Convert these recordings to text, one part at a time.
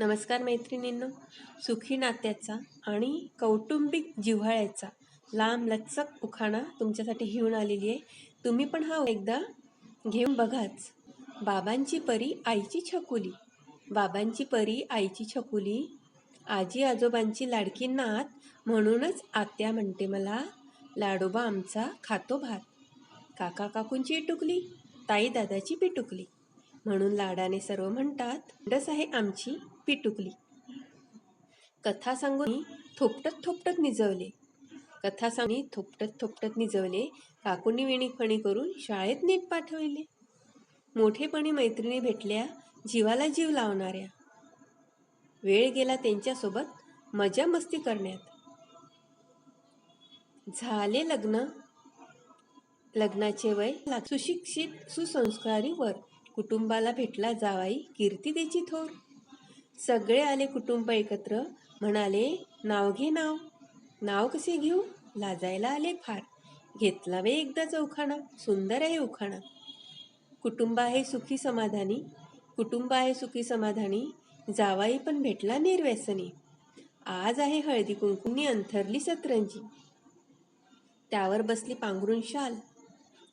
नमस्कार मैत्रिणींनो. सुखी नात्याचा आणि कौटुंबिक जिव्हाळ्याचा लांब लचक उखाणा तुमच्यासाठी घेऊन आलेली आहे. तुम्ही पण हा एकदा घेऊन बघाच. बाबांची परी आईची छकुली. बाबांची परी आईची छकुली. आजी आजोबांची लाडकी नात म्हणूनच आत्या म्हणते मला लाडोबा आमचा खातो भात. काका काकूंची टुकली ताई दादाची पिटुकली. म्हणून लाडाने सर्व म्हणतात डस आहे आमची पिटुकली. कथा सांगून थोपटत थोपटत निजवले. कथा सांगून थोपटत थोपटत निजवले काकूंनी विणी करून शाळेत नीट पाठविले. मोठेपणी मैत्रिणी भेटल्या जीवाला जीव लावणाऱ्या. वेळ गेला त्यांच्यासोबत मजा मस्ती करण्यात. झाले लग्न. लग्नाचे वय सुशिक्षित सुसंस्कारी वर. कुटुंबाला भेटला जावाई कीर्ती त्याची थोर. सगळे आले कुटुंब एकत्र म्हणाले नाव घे नाव. नाव कसे घेऊ? लाजायला आले फार. घेतला वे एकदा चौखाणा सुंदर आहे उखाणा. कुटुंब आहे सुखी समाधानी. कुटुंब आहे सुखी समाधानी. जावाई पण भेटला निर्व्यसनी. आज आहे हळदी कुंकुनी अंथरली सतरंजी. त्यावर बसली पांघरून शाल.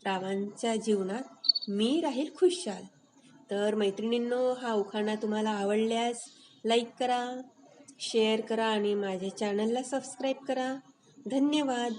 रावांच्या जीवनात मी राहील खुशाल तर मैत्रिणींनो हा उखाणा तुम्हाला आवडल्यास लाईक करा शेअर करा आणि माझ्या चॅनलला सबस्क्राईब करा. धन्यवाद.